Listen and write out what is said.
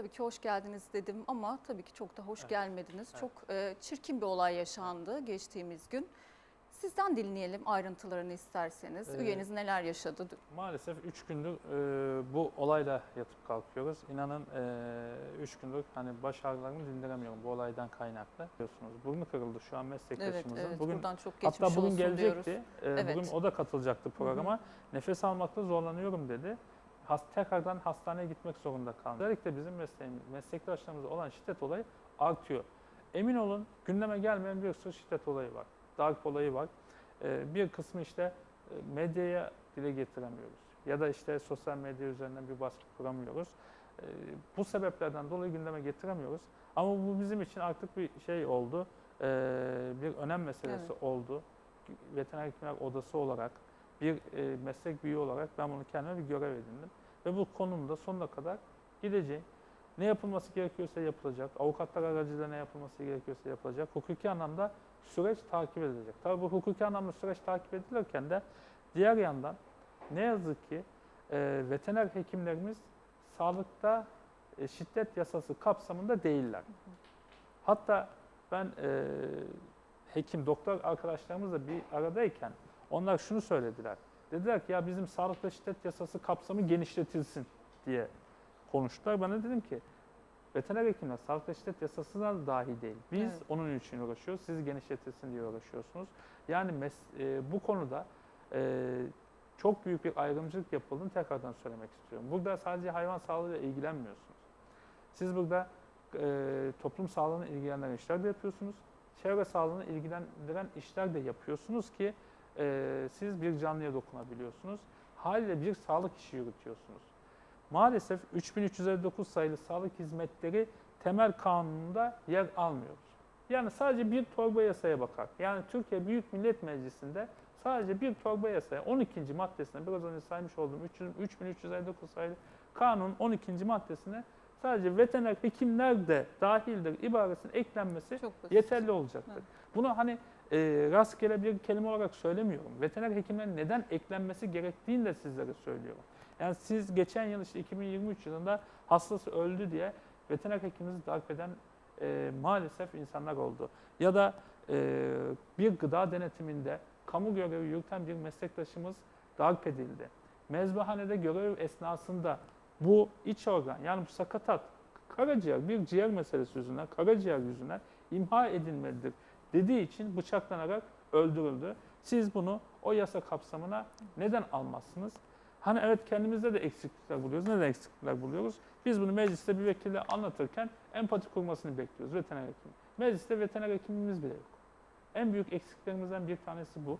Tabii ki hoş geldiniz dedim ama tabii ki çok da hoş Evet. gelmediniz. Evet. Çok e, çirkin bir olay yaşandı geçtiğimiz gün. Sizden dinleyelim ayrıntılarını isterseniz. Ee, Üyeniz neler yaşadı? Maalesef 3 gündür e, bu olayla yatıp kalkıyoruz. İnanın 3 gündür hani baş ağrılarımı dindiremiyorum bu olaydan kaynaklı. Biliyorsunuz burnu kırıldı şu an Evet, meslektaşımızın. evet. bugün Buradan çok geçmiş hatta bugün gelecekti. E, Evet. Bugün o da katılacaktı programa. Nefes almakta zorlanıyorum dedi. Has, tekrardan hastaneye gitmek zorunda kaldı. Özellikle bizim mesleğimiz, meslektaşlarımızda olan şiddet olayı artıyor. Emin olun gündeme gelmeyen bir sürü şiddet olayı var. Darp olayı var. Ee, bir kısmı işte e, medyaya dile getiremiyoruz. Ya da işte sosyal medya üzerinden bir baskı kuramıyoruz. Ee, bu sebeplerden dolayı gündeme getiremiyoruz. Ama bu bizim için artık bir şey oldu. Ee, bir önem meselesi Evet. oldu. Veteriner Hekimler Odası olarak bir e, meslek büyüğü olarak ben bunu kendime bir görev edindim. Ve bu konumda sonuna kadar gideceğim. Ne yapılması gerekiyorsa yapılacak. Avukatlar aracılığıyla ne yapılması gerekiyorsa yapılacak. Hukuki anlamda süreç takip edilecek. Tabii bu hukuki anlamda süreç takip edilirken de diğer yandan ne yazık ki e, veteriner hekimlerimiz sağlıkta e, şiddet yasası kapsamında değiller. Hatta ben e, hekim, doktor arkadaşlarımızla bir aradayken onlar şunu söylediler. Dediler ki ya bizim sağlıkta şiddet yasası kapsamı genişletilsin diye konuştular. Ben de dedim ki veteriner hekimler sağlıkta şiddet yasasına da dahi değil. Biz Evet. onun için uğraşıyoruz. Siz genişletilsin diye uğraşıyorsunuz. Yani e, bu konuda e, çok büyük bir ayrımcılık yapıldığını tekrardan söylemek istiyorum. Burada sadece hayvan sağlığıyla ilgilenmiyorsunuz. Siz burada e, toplum sağlığına ilgilendiren işler de yapıyorsunuz. Çevre sağlığına ilgilendiren işler de yapıyorsunuz ki e, siz bir canlıya dokunabiliyorsunuz. Haliyle bir sağlık işi yürütüyorsunuz. Maalesef 3359 sayılı sağlık hizmetleri temel kanununda yer almıyor. Yani sadece bir torba yasaya bakar. Yani Türkiye Büyük Millet Meclisi'nde sadece bir torba yasaya 12. maddesine biraz önce saymış olduğum 300 3359 sayılı kanun 12. maddesine sadece veteriner hekimler de dahildir ibaresinin eklenmesi yeterli olacaktır. Evet. Bunu hani e, rastgele bir kelime olarak söylemiyorum. Veteriner hekimlerin neden eklenmesi gerektiğini de sizlere söylüyorum. Yani siz geçen yıl işte 2023 yılında hastası öldü diye veteriner hekimimizi darp eden e, maalesef insanlar oldu. Ya da e, bir gıda denetiminde kamu görevi yürüten bir meslektaşımız darp edildi. Mezbahanede görev esnasında bu iç organ yani bu sakatat karaciğer bir ciğer meselesi yüzünden karaciğer yüzünden imha edilmelidir dediği için bıçaklanarak öldürüldü. Siz bunu o yasa kapsamına neden almazsınız? Hani evet kendimizde de eksiklikler buluyoruz. Neden eksiklikler buluyoruz? Biz bunu mecliste bir vekille anlatırken empati kurmasını bekliyoruz veteriner hekim. Mecliste veteriner hekimimiz bile yok. En büyük eksiklerimizden bir tanesi bu.